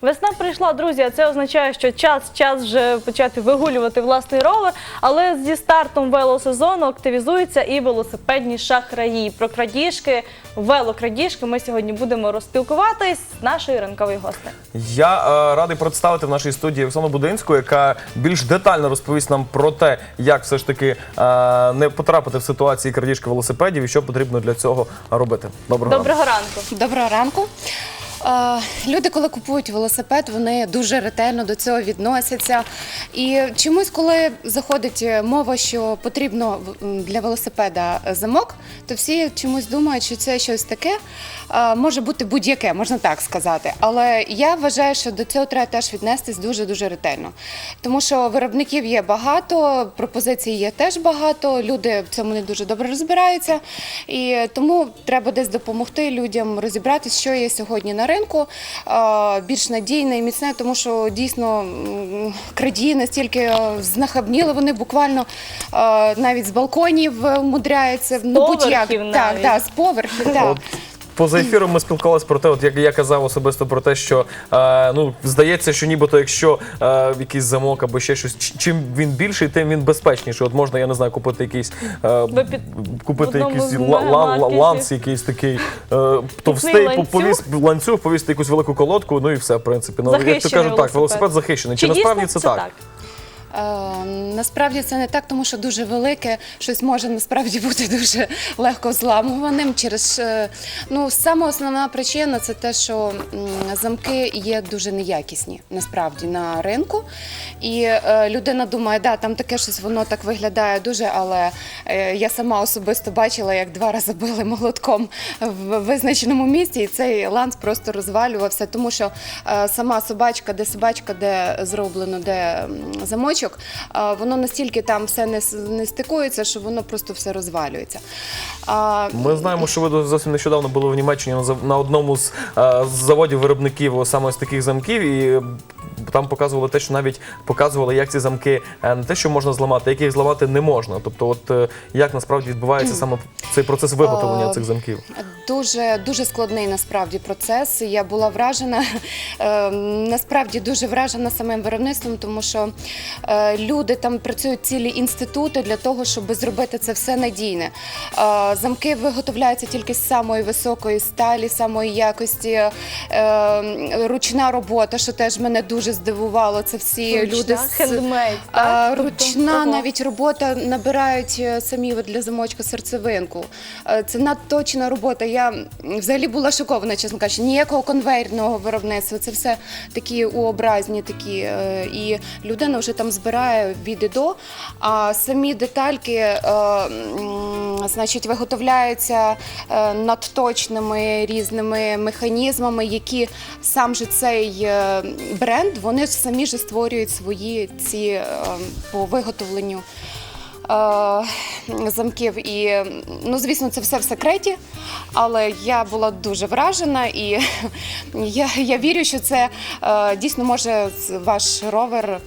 Весна прийшла, друзі, а це означає, що час, час вже почати вигулювати власний ровер. Але зі стартом велосезону активізуються і велосипедні шахраї. Про крадіжки, велокрадіжки ми сьогодні будемо розпілкуватись з нашою ранковою гостею. Я е, радий представити в нашій студії Оксану Будинську, яка більш детально розповість нам про те, як все ж таки е, не потрапити в ситуації крадіжки велосипедів і що потрібно для цього робити. Доброго ранку. Доброго ранку. Доброго ранку. Е, Люди, коли купують велосипед, вони дуже ретельно до цього відносяться. І чомусь, коли заходить мова, що потрібно для велосипеда замок, то всі чомусь думають, що це щось таке е, може бути будь-яке, можна так сказати. Але я вважаю, що до цього треба теж віднестись дуже дуже ретельно. Тому що виробників є багато, пропозицій є теж багато. Люди в цьому не дуже добре розбираються. І тому треба десь допомогти людям розібратися, що є сьогодні на ринку, е, більш надійне і міцне, тому що дійсно крадії настільки е, знахабніли, вони буквально е, навіть з балконів мудряються. З ну, будь-як. поверхів Так, навіть. так, з поверхів. Так. Поза ефіром ми спілкувалися про те, от як я казав особисто про те, що е, ну здається, що нібито якщо е, якийсь замок або ще щось, ч- чим він більший, тим він безпечніший. От можна, я не знаю, купити якийсь е, Ви під- купити одному якийсь з ла- ла- ла- мегамаркетів. ланц, якийсь такий е, товстий, ланцюг. повіс ланцюг, повісити якусь велику колодку, ну і все, в принципі. Ну як Захищений кажуть, так, велосипед. велосипед захищений. Чи, насправді дійсно це так? Е, насправді це не так, тому що дуже велике щось може насправді бути дуже легко зламуваним. Через е, ну саме основна причина це те, що замки є дуже неякісні насправді на ринку. І е, людина думає, да, там таке щось воно так виглядає дуже, але я сама особисто бачила, як два рази били молотком в визначеному місці, і цей ланц просто розвалювався, тому що сама собачка, де собачка, де зроблено, де м, замочок, е, воно настільки там все не, не стикується, що воно просто все розвалюється. Ми знаємо, що ви зовсім нещодавно були в Німеччині на одному з заводів виробників саме з таких замків, і там показували те, що навіть показували, як ці замки е, не те, що можна зламати, як їх зламати не можна. Тобто, от е, як насправді відбувається саме цей процес виготовлення Е, цих замків. Дуже дуже складний насправді процес. Я була вражена насправді дуже вражена самим виробництвом, тому що люди там працюють цілі інститути для того, щоб зробити це все надійне. Замки виготовляються тільки з самої високої сталі, самої якості, ручна робота, що теж мене дуже здивувало. Це всі Ручна, люди з хендмейд, а, так? Тобто, ручна ого. навіть робота набирають е, самі для замочка серцевинку. Е, Це надточна робота. Я взагалі була шокована, чесно кажучи. Ніякого конвейерного виробництва. Це все такі уобразні такі. е, І людина вже там збирає від і до. А самі детальки, значить, виготовляються надточними різними механізмами, які сам же цей е, бренд, вони ж самі ж створюють свої ці е, по виготовленню. е, Замків і ну звісно, це все в секреті, але я була дуже вражена, і я, я вірю, що це е, дійсно може ваш ровер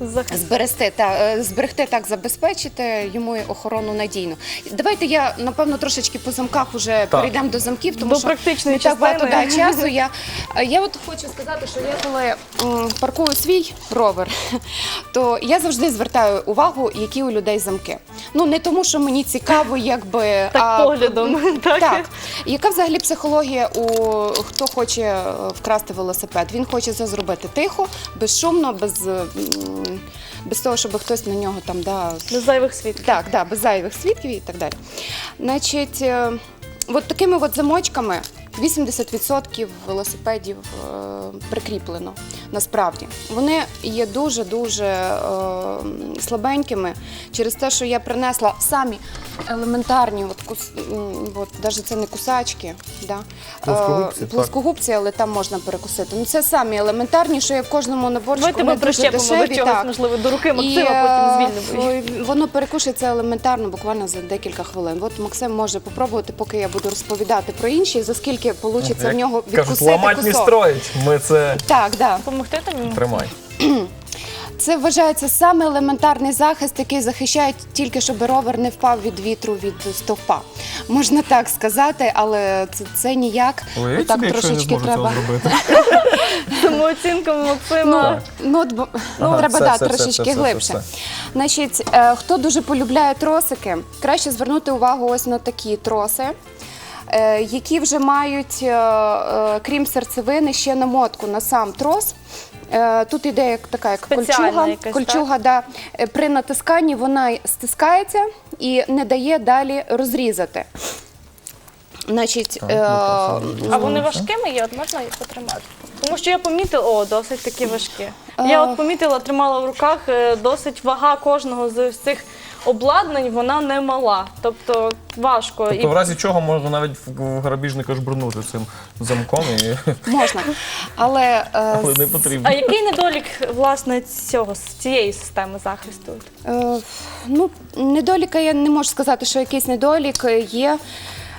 Захист. зберегти та е, зберегти так, забезпечити йому охорону надійно. Давайте я напевно трошечки по замках уже Так. перейдемо до замків, тому До що не так багато да, часу. Я, е, я от хочу сказати, що я коли м, паркую свій ровер, то я завжди звертаю увагу, які у людей замки. Ну не тому, що мені цікаво, якби Так, поглядом, так? так. Яка взагалі психологія у хто хоче е, вкрасти велосипед? Він хоче це зробити тихо, безшумно, без, без того, щоб хтось на нього там да, Без зайвих свідків. так, да, без зайвих свідків і так далі. Значить, е, от такими от замочками 80% велосипедів е, прикріплено насправді. Вони є дуже-дуже е, слабенькими через те, що я принесла самі елементарні, от, кус, от, навіть це не кусачки, да? Плоскогубці, е, плоскогубці, але там можна перекусити. Ну, це самі елементарні, що є в кожному наборчику. Давайте ми дуже прищепимо до дешеві, чогось, так. можливо, до руки І, Максима, потім звільнимо. Воно перекушується елементарно, буквально за декілька хвилин. От Максим може попробувати, поки я буду розповідати про інші, за скільки вийде в нього Кажуть, відкусити ламать не кусок. строїть. Ми це Так, да. Тримай. Це вважається саме елементарний захист, який захищає тільки, щоб ровер не впав від вітру від стовпа. можна так сказати, але це, це ніяк. Уявіть так собі, якщо я не трошечки зможу треба. цього зробити. Самооцінками Максима. Ну, от, бо- Ага, треба все, да, все, все, трошечки все, все, глибше. все. Значить, е, хто дуже полюбляє тросики, краще звернути увагу ось на такі троси. Е, Які вже мають, е, е, крім серцевини, ще намотку на сам трос. Тут іде як така як Спеціальна кольчуга. якась, кольчуга да. При натисканні вона стискається і не дає далі розрізати. Значить, Так, е, ну, А вони важкими є, от можна їх потримати? Тому що я помітила, о, досить такі важкі. Я от помітила, тримала в руках досить вага кожного з цих обладнань, вона не мала. Тобто важко. Тобто, в разі чого можна навіть в в грабіжника жбурнути цим замком, і... можна. Але, е, але не потрібно. А який недолік власне цього цієї системи захисту? Е, Ну, недоліка я не можу сказати, що якийсь недолік є,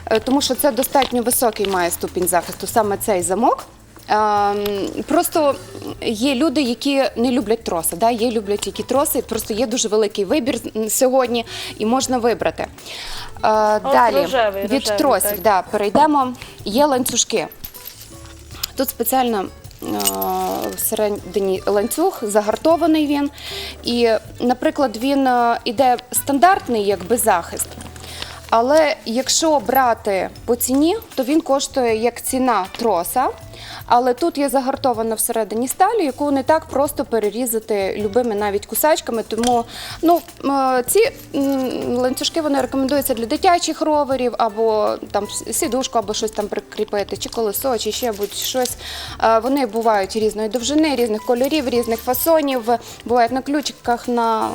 е, тому що це достатньо високий має ступінь захисту, саме цей замок. Ем, Просто є люди, які не люблять троси. Да? Є люблять які троси, просто є дуже великий вибір сьогодні і можна вибрати. Е, Далі рожевий, від рожевий, тросів так. да, перейдемо. Є ланцюжки. Тут спеціально е, всередині ланцюг, загартований він. І, наприклад, він е, іде стандартний, якби захист. Але якщо брати по ціні, то він коштує як ціна троса. Але тут є загартована всередині сталь, яку не так просто перерізати любими навіть кусачками. Тому ну, ці ланцюжки вони рекомендуються для дитячих роверів, або там сідушку, або щось там прикріпити, чи колесо, чи ще будь-щось. Вони бувають різної довжини, різних кольорів, різних фасонів. Бувають на ключиках, на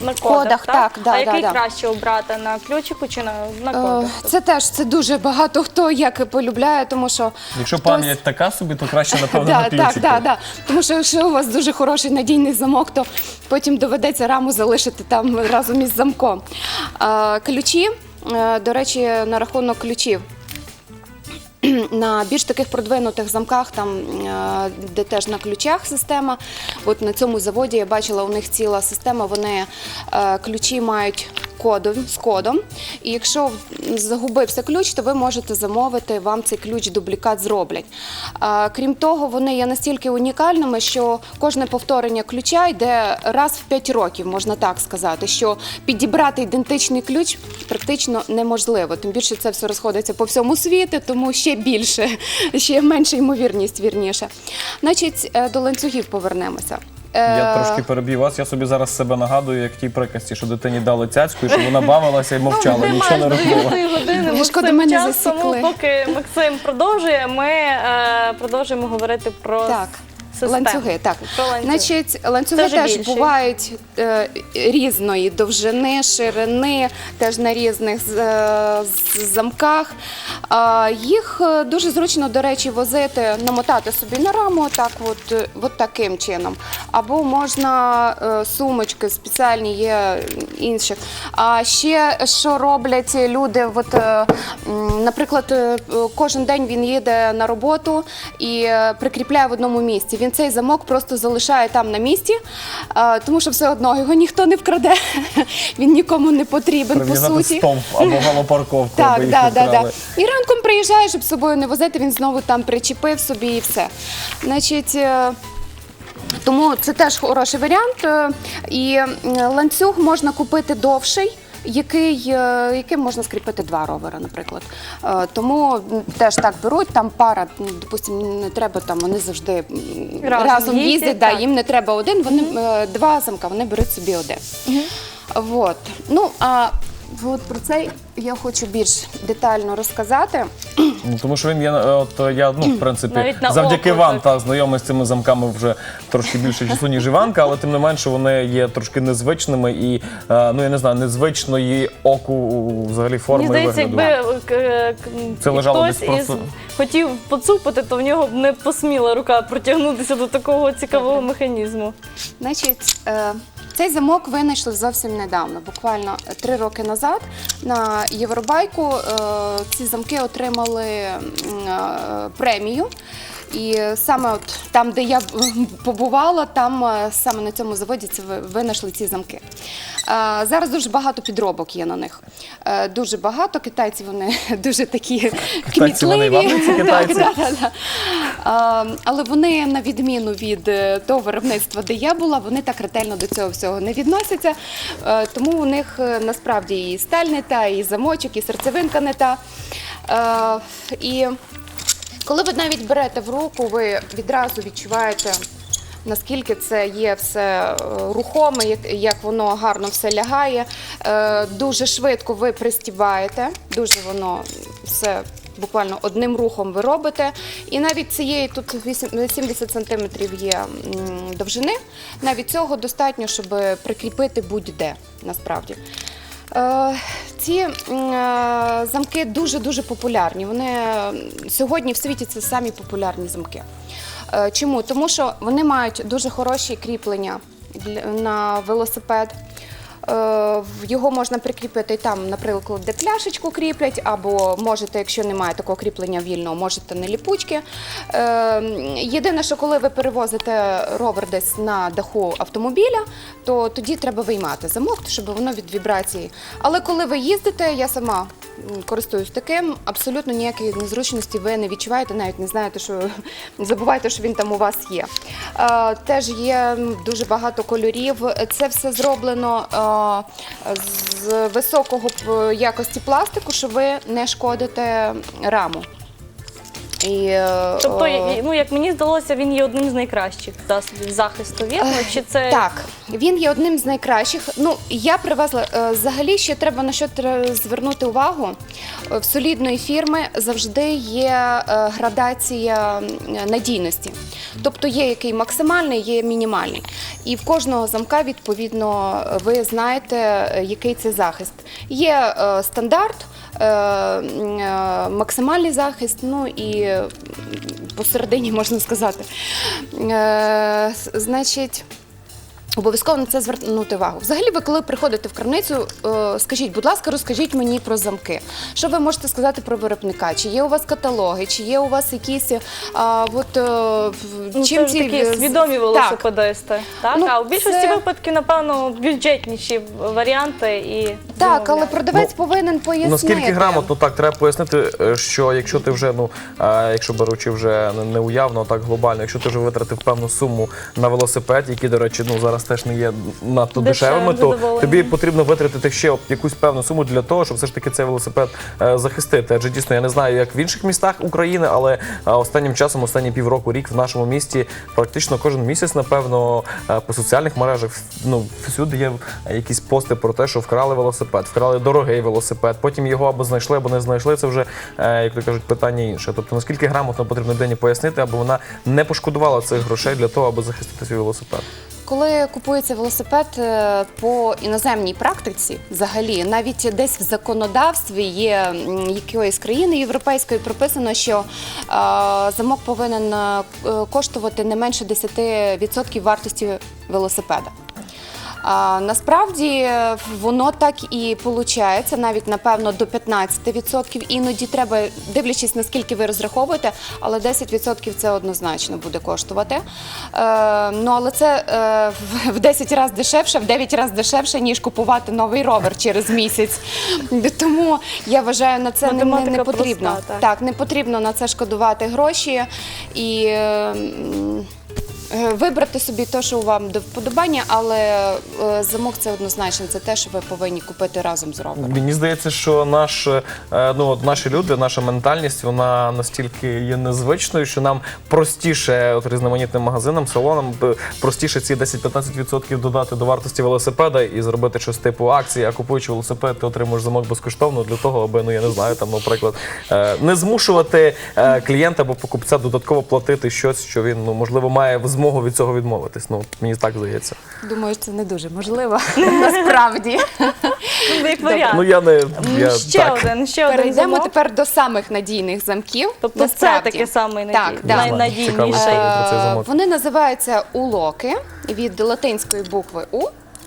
На кодах, Кодах, так? так, да, а який да, да. краще обрати на ключику чи на, на Е, кодах? Це теж це дуже багато хто як полюбляє, тому що Якщо хтось- пам'ять така собі, то краще, напевно, Да, на так, ключику. да, да. Тому що якщо у вас дуже хороший надійний замок, то потім доведеться раму залишити там разом із замком. Е, Ключі, е, до речі, на рахунок ключів. На більш таких продвинутих замках, там е, де теж на ключах система. От на цьому заводі я бачила, у них ціла система. Вони е, ключі мають кодом з кодом. І якщо загубився ключ, то ви можете замовити, вам цей ключ дублікат зроблять. Е, Крім того, вони є настільки унікальними, що кожне повторення ключа йде раз в 5 років, можна так сказати, що підібрати ідентичний ключ практично неможливо. Тим більше це все розходиться по всьому світу, тому ще більше, ще менша ймовірність вірніше. Значить, е, до ланцюгів повернемося. Я Е, трошки переб'ю вас. Я собі зараз себе нагадую, як в тій приказці, що дитині дали цяцьку, і що вона бавилася і мовчала, Ну, нічого не немає робила. до 9 години, Ви ж коли Максим мене час, тому засікли. поки Максим продовжує, ми е, продовжуємо говорити про Так. Систему. Ланцюги, так. Про ланцюги. Значить, ланцюги Це вже теж більший. бувають е, різної довжини, ширини, теж на різних е, з- замках. А, їх е, дуже зручно, до речі, возити, намотати собі на раму, так от, е, от таким чином. Або можна е, сумочки спеціальні є інші. А ще що роблять люди, от, е, м, наприклад, е, кожен день він їде на роботу і е, прикріпляє в одному місці. Він цей замок просто залишає там на місці, е, тому що все одно його ніхто не вкраде, він нікому не потрібен по суті. стовп або галопарковку, аби Так, да, да. вкрали. І ранком приїжджає, щоб з собою не возити, він знову там причепив собі і все. Значить, е, тому це теж хороший варіант. Е, І ланцюг можна купити довший. Який, е, яким можна скріпити два ровера, наприклад. Е, Тому теж так беруть, там пара, м, допустимо, не треба там, вони завжди Разом разом, їздять, їздять, да, їм не треба один, вони е, два замка, вони беруть собі один. Вот. Ну, а от про це я хочу більш детально розказати. Ну, тому що він є, е, от е, я, ну, в принципі, Навіть на завдяки око вам так. та знайомий з цими замками вже трошки більше часу, ніж Іванка, але тим не менше вони є трошки незвичними і, е, ну я не знаю, незвичної оку взагалі форми Мені і здається, вигляду. якби е, Це лежало хтось десь просто- із хотів поцупити, то в нього б не посміла рука протягнутися до такого цікавого механізму. Значить, е, цей замок винайшли зовсім недавно, буквально три роки назад. На Євробайку е, ці замки отримали е, премію. І саме от там, де я побувала, там е, саме на цьому заводі це винайшли ці замки. Е, Зараз дуже багато підробок є на них. Е, Дуже багато. Китайці вони дуже такі вони кмітливі. Так, так, так. Але вони, на відміну від того виробництва, де я була, вони так ретельно до цього всього не відносяться. Тому у них насправді і сталь не та, і замочок, і серцевинка не та. І коли ви навіть берете в руку, ви відразу відчуваєте. Наскільки це є все е, рухоме, як, воно гарно все лягає. Е, дуже швидко ви пристібаєте, дуже воно все буквально одним рухом ви робите. І навіть цієї тут 8 70 сантиметрів є довжини. Навіть цього достатньо, щоб прикріпити будь-де насправді. Е, Ці е, замки дуже-дуже популярні. Вони сьогодні в світі це самі популярні замки. Е, Чому? Тому що вони мають дуже хороші кріплення на велосипед. Е, Його можна прикріпити там, наприклад, де пляшечку кріплять, або можете, якщо немає такого кріплення вільного, можете на ліпучки. Е, Єдине, що коли ви перевозите ровер десь на даху автомобіля, то тоді треба виймати замок, щоб воно від вібрації. Але коли ви їздите, я сама користуюсь таким, абсолютно ніякої незручності ви не відчуваєте, навіть не знаєте, що забувайте, що він там у вас є. Е, Теж є дуже багато кольорів. Це все зроблено е, з високого якості пластику, що ви не шкодите раму. І, е, Тобто, е, ну як мені здалося, він є одним з найкращих засобів захисту вірно? Чи це Так, він є одним з найкращих. Ну, я привезла е, взагалі ще треба на що звернути увагу. Е, В солідної фірми завжди є е, градація надійності. Тобто є який максимальний, є мінімальний. І в кожного замка, відповідно, ви знаєте, е, який це захист. Є е, стандарт. Е, е, Максимальний захист, ну і посередині можна сказати. Е, Значить, Обов'язково на це звернути увагу. Взагалі, ви коли приходите в крамницю, е, скажіть, будь ласка, розкажіть мені про замки. Що ви можете сказати про виробника? Чи є у вас каталоги, чи є у вас якісь а, от, е, ну, чим це ці такі свідомі Так. велосипедисти? Так, Ну, а у більшості це- випадків, напевно, бюджетніші варіанти і Так, але продавець повинен пояснити. Наскільки грамотно так треба пояснити, е, що якщо ти вже, ну е, якщо беручи вже не- не а так глобально, якщо ти вже витратив певну суму на велосипед, які, до речі, ну зараз теж не є надто Дешевим дешевими, то тобі потрібно витратити ще якусь певну суму для того, щоб все ж таки цей велосипед е, захистити. Адже дійсно я не знаю, як в інших містах України, але е, останнім часом, останні півроку, рік в нашому місті практично кожен місяць, напевно, е, по соціальних мережах ну всюди є якісь пости про те, що вкрали велосипед, вкрали дорогий велосипед. Потім його або знайшли, або не знайшли. Це вже як то кажуть, питання інше. Тобто наскільки грамотно потрібно людині пояснити, аби вона не пошкодувала цих грошей для того, аби захистити свій велосипед. Коли купується велосипед е, по іноземній практиці, взагалі, навіть десь в законодавстві є якоїсь країни європейської прописано, що е, замок повинен е, коштувати не менше 10% вартості велосипеда. А, насправді е, воно так і виходить, навіть напевно до 15%. Іноді треба, дивлячись, наскільки ви розраховуєте, але 10% це однозначно буде коштувати. Е, ну але це е, в- в 10 разів дешевше, в 9 разів дешевше, ніж купувати новий ровер через місяць. Тому я вважаю, на це не, не, не потрібно. проста, так. так, не потрібно на це шкодувати гроші і. Е, Вибрати собі те, що вам до вподобання, але е, замок це однозначно це те, що ви повинні купити разом з ровером. Мені здається, що наш, е, ну, от наші люди, наша ментальність, вона настільки є незвичною, що нам простіше от різноманітним магазинам, салонам простіше ці 10-15% додати до вартості велосипеда і зробити щось типу акції, а купуючи велосипед, ти отримуєш замок безкоштовно для того, аби ну я не знаю, там, наприклад, не змушувати клієнта або покупця додатково платити щось, що він ну можливо має змогу від цього відмовитись. Ну мені так здається. Думаю, це не дуже можливо насправді. Ну, як варіант. Ну я не я, ще так. один, ще один Перейдемо замок. тепер до самих надійних замків. Тобто це таке самий Так, надій... да. Найнадійніший. Е. Вони називаються улоки від латинської букви У.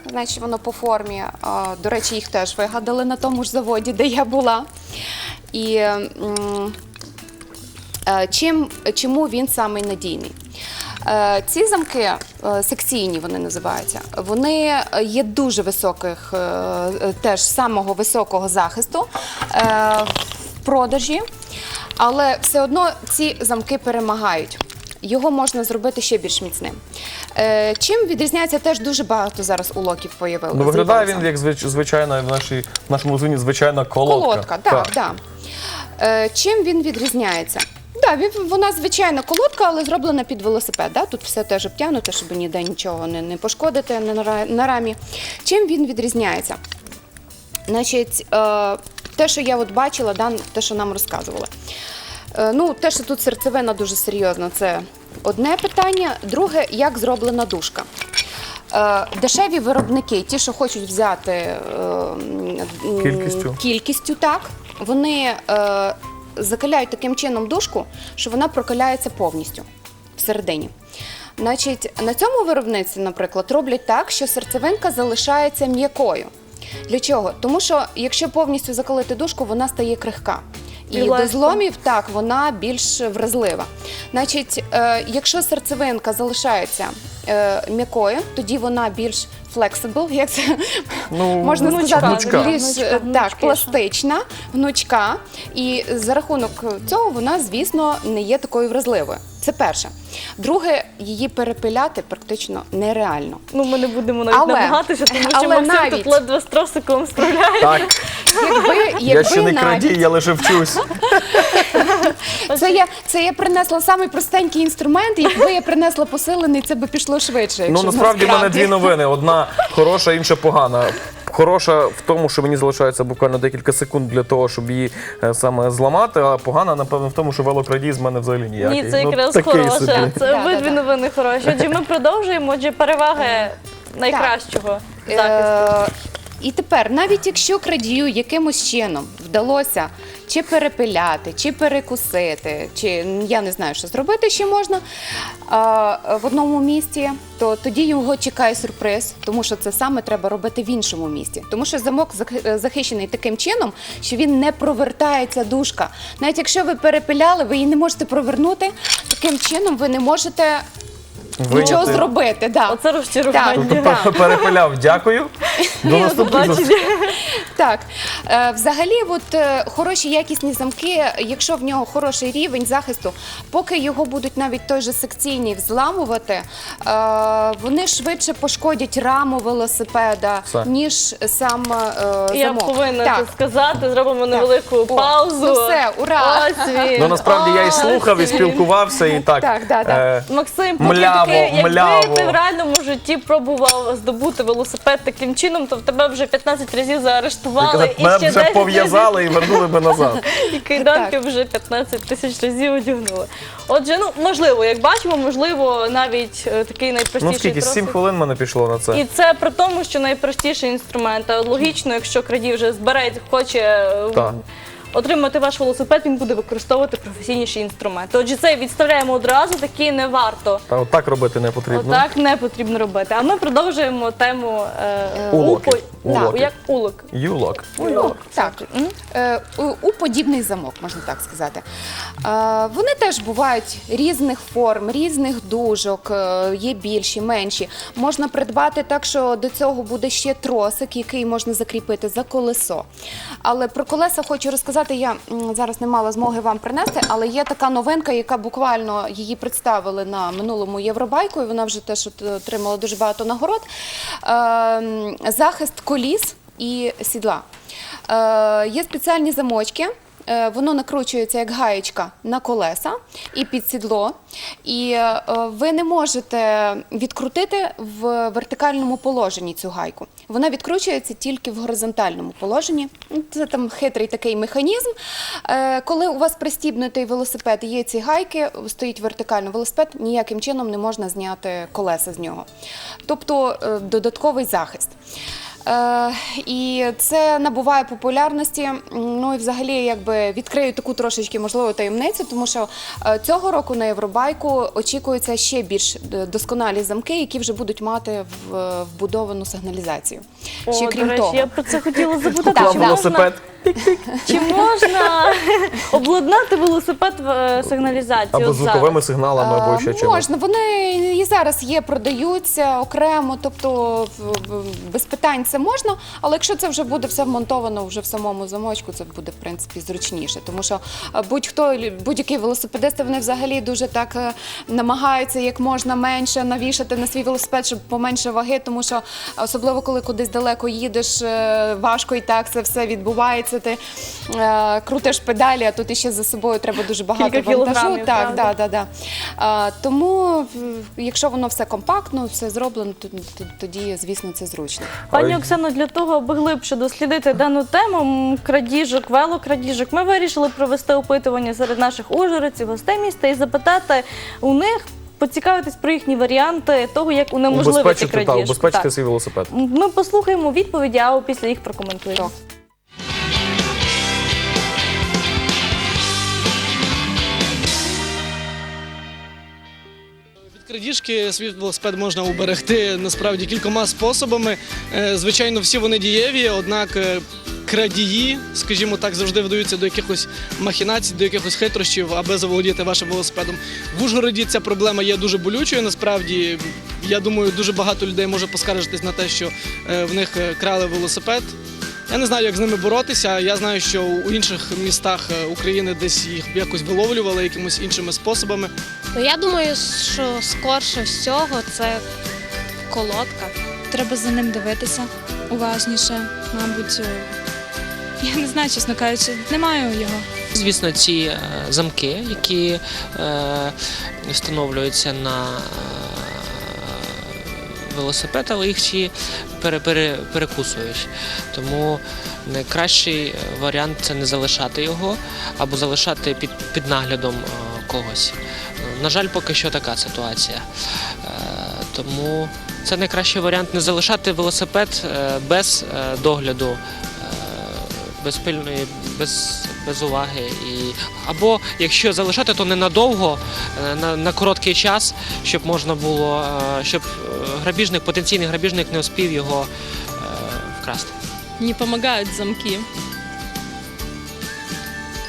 Значить, воно по формі. А, До речі, їх теж вигадали на тому ж заводі, де я була. І м, Е, Чим, чому він самий надійний? Е, Ці замки е, секційні вони називаються. Вони е, є дуже високих, теж самого високого захисту в продажі, але все одно ці замки перемагають. Його можна зробити ще більш міцним. Е, Чим відрізняється теж дуже багато зараз улоків появилося. Ну, виглядає він як звич- звичайна в нашій в нашому звині звичайна колодка. Колодка, так, так. Е, чим він відрізняється? Він, вона звичайна колодка, але зроблена під велосипед. Да? Тут все теж обтягнуто, щоб ніде нічого не, не пошкодити на, ра- на рамі. Чим він відрізняється? Значить, е, те, що я от бачила, да, те, що нам розказували. Е, ну, те, що тут серцевина дуже серйозна, це одне питання. Друге, як зроблена дужка. Е, Дешеві виробники, ті, що хочуть взяти е, м, Кількістю. кількістю, так, вони е, закаляють таким чином дужку, що вона прокаляється повністю всередині. Значить, на цьому виробництві, наприклад, роблять так, що серцевинка залишається м'якою. Для чого? Тому що якщо повністю закалити дужку, вона стає крихка. І І до зломів так вона більш вразлива. Значить, е, якщо серцевинка залишається е, м'якою, тоді вона більш flexible, як це Ну, можна гнучка, сказати, гнучка. більш Гнучка, так, гнучкіша. так, пластична, гнучка. І за рахунок цього вона, звісно, не є такою вразливою. Це перше. Друге, її перепиляти практично нереально. Ну, ми не будемо навіть Але- намагатися, тому що але Максим навіть- тут ледве з тросиком справляє. Так, Якби, якби я ще не навіть, крадій, я лише вчусь. Це я, це я принесла самий простенький інструмент, і якби я принесла посилений, це би пішло швидше. Ну якщо насправді в мене дві новини: одна хороша, інша погана. Хороша в тому, що мені залишається буквально декілька секунд для того, щоб її е, саме зламати. А погана, напевно, в тому, що велокрадій з мене взагалі ніякий. Ні, це Ну, якраз такий хороше. собі. Це Да, обидві да, да. новини хороші. Отже, ми продовжуємо. Отже, переваги найкращого захисту. Е, і тепер, навіть якщо крадію якимось чином вдалося чи перепиляти, чи перекусити, чи я не знаю, що зробити ще можна а, в одному місці, то тоді його чекає сюрприз, тому що це саме треба робити в іншому місці. Тому що замок зах- захищений таким чином, що він не провертається дужка. Навіть якщо ви перепиляли, ви її не можете провернути, таким чином ви не можете нічого Виняти. зробити. Да. Оце розчарування. Так. Тобто перепиляв. Дякую. До наступних зустрічей. Так, е, взагалі, от е, хороші якісні замки, якщо в нього хороший рівень захисту, поки його будуть навіть той же секційний взламувати, е, вони швидше пошкодять раму велосипеда, Все. ніж сам е, Я замок. повинна так. це сказати. Зробимо невелику О, паузу. ну все, ура! Ось він. Ну насправді я і слухав, і він. спілкувався, і так. Так, да, да. е, Максим, поки якби мляво. ти в реальному житті пробував здобути велосипед таким чином, то в тебе вже 15 разів заарештували і Мене ще вже 10 пов'язали і вернули би назад. і кайданки вже 15 тисяч разів одягнули. Отже, ну можливо, як бачимо, можливо, навіть е, такий найпростіший Ну скільки? тросик. Сім хвилин мене пішло на це. І це при тому, що найпростіший інструмент. А логічно, якщо крадій вже збере, хоче е, Так. Отримати ваш велосипед, він буде використовувати професійніші інструменти. Отже, це відставляємо одразу, такі не варто. Та отак робити не потрібно. Отак не потрібно робити. А ми продовжуємо тему е, Улоків. упо- Улоків. Так, як улок. Юлок. Ну, так, е, у, у подібний замок, можна так сказати. Е, вони теж бувають різних форм, різних дужок, е, є більші, менші. Можна придбати так, що до цього буде ще тросик, який можна закріпити за колесо. Але про колеса хочу розказати. Я зараз не мала змоги вам принести, але є така новинка, яка буквально її представили на минулому Євробайку, і вона вже теж отримала дуже багато нагород. Е, захист коліс і сідла. Е, є спеціальні замочки. Е, Воно накручується як гаєчка на колеса і під сідло. І е, ви не можете відкрутити в вертикальному положенні цю гайку. Вона відкручується тільки в горизонтальному положенні. Це там хитрий такий механізм. Е, Коли у вас пристібнутий велосипед є ці гайки, стоїть вертикально велосипед, ніяким чином не можна зняти колеса з нього. Тобто додатковий захист. Е, і це набуває популярності. Ну і взагалі, якби відкрию таку трошечки можливо таємницю, тому що е, цього року на Євробайку очікуються ще більш досконалі замки, які вже будуть мати в- вбудовану сигналізацію. ще крім до речі, того. я про це хотіла запитати. Чи можна, Велосипед. Чи можна обладнати велосипед е, сигналізацією? Або звуковими сигналами, або ще Е, чимось. Можна, вони і зараз є, продаються окремо, тобто в- в- без питань це можна, але якщо це вже буде все вмонтовано вже в самому замочку, це буде в принципі зручніше. Тому що е, будь-хто, будь-який велосипедист, вони взагалі дуже так е, намагаються як можна менше навішати на свій велосипед, щоб поменше ваги, тому що особливо коли кудись далеко їдеш, е, важко і так це все відбувається. Ти е, крутиш педалі, а тут іще за собою треба дуже багато Кілька вантажу. кілограмів, Так, да, да, да. А, тому, в- якщо воно все компактно, все зроблено, то, то- тоді, звісно, це зручно. Пані Ой. Оксано, для того, аби глибше дослідити дану тему м, крадіжок, велокрадіжок, ми вирішили провести опитування серед наших ужгородців, гостей міста і запитати у них, поцікавитись про їхні варіанти того, як унеможливити Убезпечити, та, крадіжку. убезпечити Так. свій велосипед. Ми послухаємо відповіді, а після їх прокоментуємо. Так. Крадіжки свій велосипед можна уберегти насправді кількома способами. Е, Звичайно, всі вони дієві, однак е, крадії, скажімо так, завжди вдаються до якихось махінацій, до якихось хитрощів, аби заволодіти вашим велосипедом. В Ужгороді ця проблема є дуже болючою. Насправді, я думаю, дуже багато людей може поскаржитись на те, що е, в них крали велосипед. Я не знаю, як з ними боротися. Я знаю, що у інших містах України десь їх якось виловлювали якимось іншими способами. Ну, я думаю, що скорше всього це колодка. Треба за ним дивитися уважніше, мабуть. е, Я не знаю, чесно кажучи, не маю його. Звісно, ці е, замки, які е, встановлюються на велосипед, але їх всі пере, пере, перекусують. Тому найкращий варіант це не залишати його або залишати під, під наглядом когось. На жаль, поки що така ситуація. Е, Тому це найкращий варіант не залишати велосипед е, без е, догляду без пильної, без, без уваги. І, або якщо залишати, то ненадовго, на, на короткий час, щоб можна було, щоб грабіжник, потенційний грабіжник не успів його вкрасти. не помогают замки.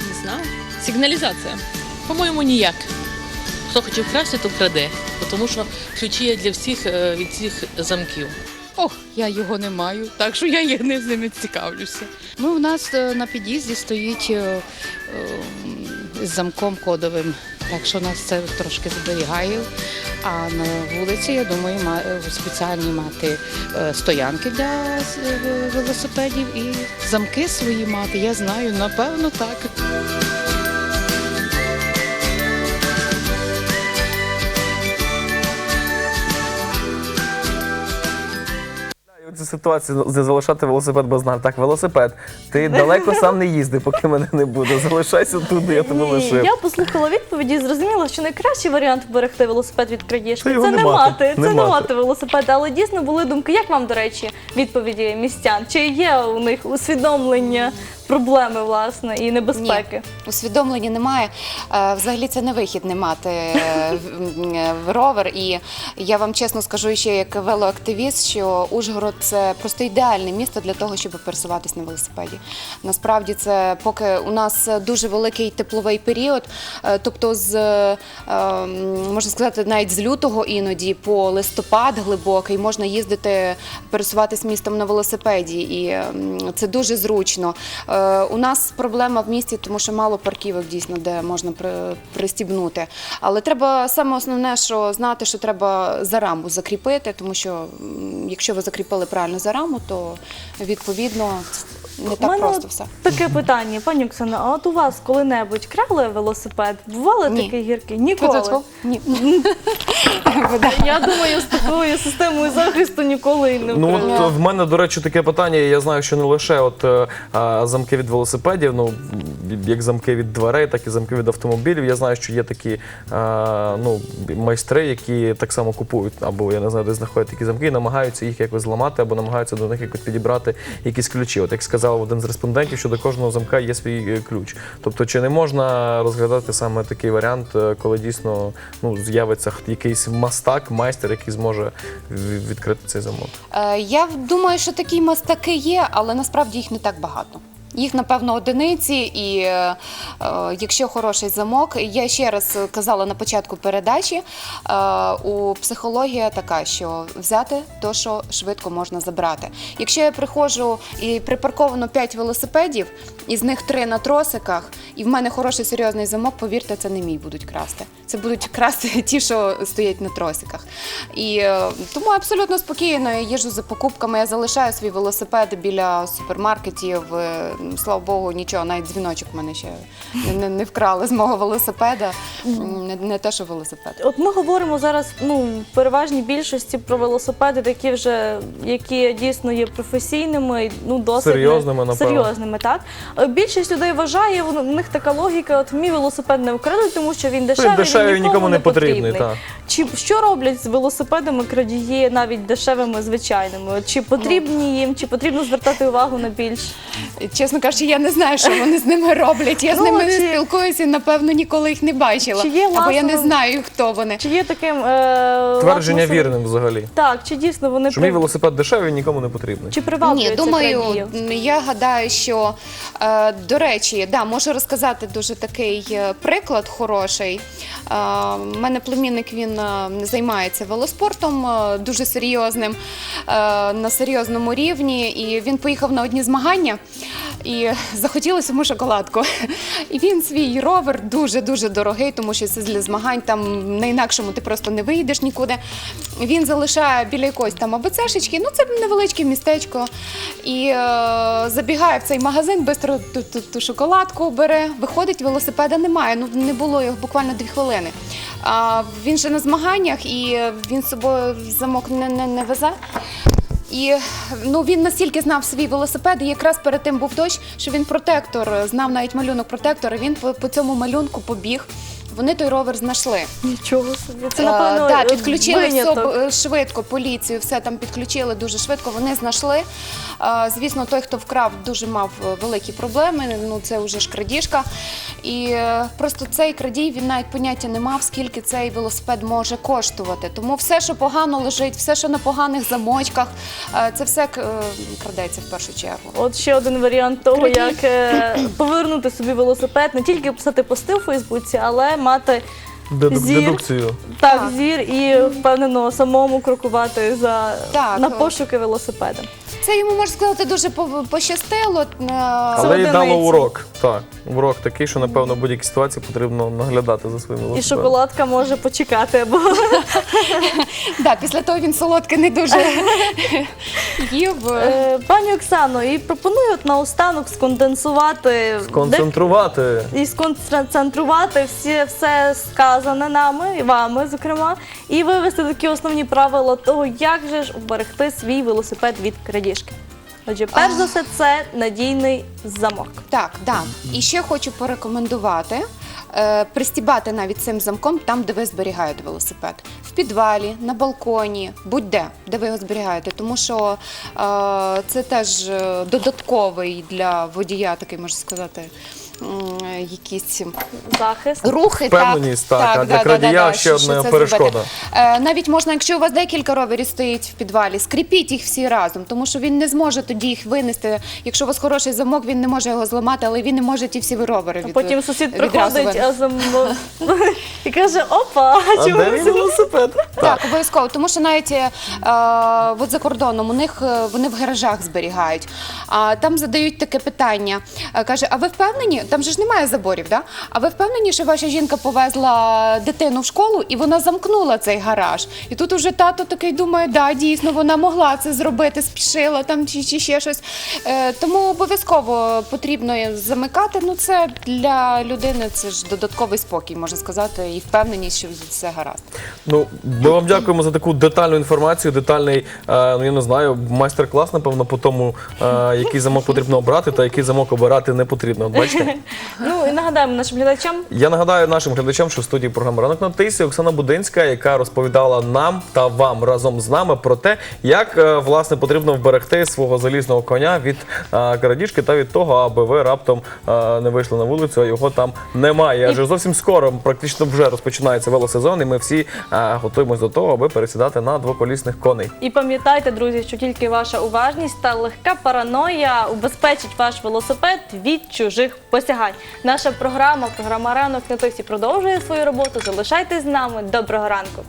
Не знаю. Сигналізація. По-моєму, ніяк. Хто хоче вкрасти, то вкраде, тому що ключі є для всіх е, від цих замків. Ох, я його не маю, так що я не з ними цікавлюся. Ну, у нас е, на під'їзді стоїть е, з замком кодовим, так що нас це трошки зберігає. А на вулиці, я думаю, ма- спеціальні мати стоянки для велосипедів і замки свої мати. Я знаю, напевно, так. Ситуацію залишати велосипед без нагляду. Так, велосипед. Ти далеко сам не їзди, поки мене не буде. Залишайся тут, де я тебе лишив. я послухала відповіді і зрозуміла, що найкращий варіант берегти велосипед від крадіжки Це не мати, це не мати. мати велосипед. Але дійсно були думки. Як вам, до речі, відповіді містян? Чи є у них усвідомлення проблеми власне і небезпеки? Усвідомлення немає. Е, Взагалі це не вихід не мати е, в- е, ровер. І я вам чесно скажу ще як велоактивіст, що Ужгород це просто ідеальне місто для того, щоб пересуватись на велосипеді. Насправді це поки у нас дуже великий тепловий період, тобто з можна сказати, навіть з лютого іноді по листопад глибокий можна їздити, пересуватись містом на велосипеді, і це дуже зручно. У нас проблема в місті, тому що мало парківок дійсно, де можна при- пристібнути. Але треба саме основне, що знати, що треба за раму закріпити, тому що якщо ви закріпили правильно за раму, то відповідно не так мене просто все. Таке питання, пані Оксана, а от у вас коли-небудь крали велосипед? Бували Ні. такі гірки? Ніколи. Ні. Я думаю, з такою системою захисту ніколи не Ну вкрали. от в мене, до речі, таке питання. Я знаю, що не лише от е, а, замки від велосипедів, ну як замки від дверей, так і замки від автомобілів. Я знаю, що є такі е, ну, майстри, які так само купують, або я не знаю, де знаходять такі замки, і намагаються їх якось зламати, або намагаються до них якось підібрати якісь ключі. От як сказав один з респондентів, що до кожного замка є свій е, ключ. Тобто, чи не можна розглядати саме такий варіант, е, коли дійсно ну, з'явиться якийсь мастак, майстер, який зможе відкрити цей замок? Е, Я думаю, що такі мастаки є, але насправді їх не так багато. Їх, напевно, одиниці, і е, е, якщо хороший замок, я ще раз казала на початку передачі, е, у психологія така, що взяти то, що швидко можна забрати. Якщо я приходжу і припарковано 5 велосипедів, із них 3 на тросиках, і в мене хороший серйозний замок, повірте, це не мій будуть красти. Це будуть красти ті, що стоять на тросиках. І е, тому абсолютно спокійно я їжджу за покупками, я залишаю свій велосипед біля супермаркетів. Слава Богу, нічого, навіть дзвіночок в мене ще не, не, не вкрали з мого велосипеда. М, Не, не те, що велосипед. От ми говоримо зараз ну, в переважній більшості про велосипеди, такі вже, які дійсно є професійними, ну досить Серйозними, напевно. серйозними, так. Е, Більшість людей вважає, в них така логіка, от мій велосипед не вкрадуть, тому що він дешевий, дешевий, він нікому не потрібний, так. Чи що роблять з велосипедами крадії навіть дешевими звичайними? От Чи потрібні їм, чи потрібно звертати увагу на більш? Чесно кажучи, я не знаю, що вони з ними роблять. Я з Ну, ними не чи- спілкуюся, і, напевно, ніколи їх не бачила. Чи є Або я не знаю, хто вони. Чи є таким е, Твердження лакмусовим- вірним взагалі. Так, чи дійсно вони Що мій при- велосипед дешевий, нікому не потрібний. чи приваблюються Ні, думаю, крадіїв? м, я гадаю, що е, до речі, да, можу розказати дуже такий е, приклад хороший. Е, У мене племінник він е, займається велоспортом е, дуже серйозним е, на серйозному рівні. І він поїхав на одні змагання і захотілося йому шоколадку. І він свій ровер дуже дуже дорогий, тому що це для змагань там на інакшому ти просто не вийдеш нікуди. Він залишає біля якоїсь там АБЦшечки, ну це невеличке містечко. І е, забігає в цей магазин, швидко ту, ту, ту шоколадку бере, виходить, велосипеда немає. Ну не було його буквально дві хвилини. А він же на змаганнях і він з собою замок не, не, не везе. І ну він настільки знав свій велосипед, і якраз перед тим був дощ, що він протектор знав навіть малюнок протектора. Він по, по цьому малюнку побіг. Вони той ровер знайшли. Нічого собі. Це Е, напевно е, підключили все виняток. швидко, поліцію, все там підключили дуже швидко. Вони знайшли. Е, Звісно, той, хто вкрав, дуже мав е, великі проблеми. Ну це вже ж крадіжка. І е, просто цей крадій він навіть поняття не мав, скільки цей велосипед може коштувати. Тому все, що погано лежить, все, що на поганих замочках, е, це все е, крадеться в першу чергу. От ще один варіант того, Крадій. як е, повернути собі велосипед, не тільки писати пости у Фейсбуці, але мати Зір. Дедукцію. так, Так. зір і впевнено самому крокувати за Так. на пошуки велосипеда. Це йому можна сказати дуже по- пощастило. е, Але й дало одиниці. урок. Так, урок такий, що напевно в будь-якій ситуації потрібно наглядати за своїм І велосипедом. шоколадка може почекати або Да, після того він солодке не дуже їв. Е, пані Оксано, і пропоную от наостанок сконденсувати Концентрувати. і сконцентрувати всі, все сказане нами і вами, зокрема, і вивести такі основні правила того, як же ж вберегти свій велосипед від крадіжки. Отже, перш за все, це надійний замок. Так, да. І ще хочу порекомендувати. е, Пристібати навіть цим замком там, де ви зберігаєте велосипед. В підвалі, на балконі, будь-де, де ви його зберігаєте. Тому що е, це теж е, додатковий для водія, такий можна сказати, якісь Захист. рухи. Впевненість, так, а для крадія ще що одна це перешкода. зробити. Е, Навіть можна, якщо у вас декілька роверів стоїть в підвалі, скріпіть їх всі разом, тому що він не зможе тоді їх винести. Якщо у вас хороший замок, він не може його зламати, але він не може ті всі ровери А від потім сусід відразу приходить винести. а за мною і каже: Опа, А чому де мій всі велосипед? Так, обов'язково, тому що навіть е, от за кордоном у них е, вони в гаражах зберігають. А там задають таке питання. Е, Каже: а ви впевнені? Там же ж немає заборів, да? А ви впевнені, що ваша жінка повезла дитину в школу і вона замкнула цей гараж? І тут уже тато такий думає, да, дійсно, вона могла це зробити, спішила там чи, чи ще щось. Е, тому обов'язково потрібно замикати. Ну це для людини це ж додатковий спокій, можна сказати, і впевненість, що все гаразд. Ну, ми вам дякуємо за таку детальну інформацію, детальний, е, ну я не знаю, майстер-клас, напевно, по тому, е, який замок потрібно обрати та який замок обирати не потрібно. От Бачите? Ну Ну і нагадаємо нашим глядачам. Я нагадаю нашим глядачам, що в студії програми Ранок на тисі Оксана Будинська, яка розповідала нам та вам разом з нами про те, як е, власне потрібно вберегти свого залізного коня від е, крадіжки та від того, аби ви раптом е, не вийшли на вулицю, а його там немає. Адже зовсім скоро, практично вже розпочинається велосезон, і ми всі е, готуємось до того, аби пересідати на двоколісних коней. І пам'ятайте, друзі, що тільки ваша уважність та легка параноя убезпечить ваш велосипед від чужих посягань. Наша програма, програма ранок на тосі продовжує свою роботу. Залишайтесь з нами. Доброго ранку.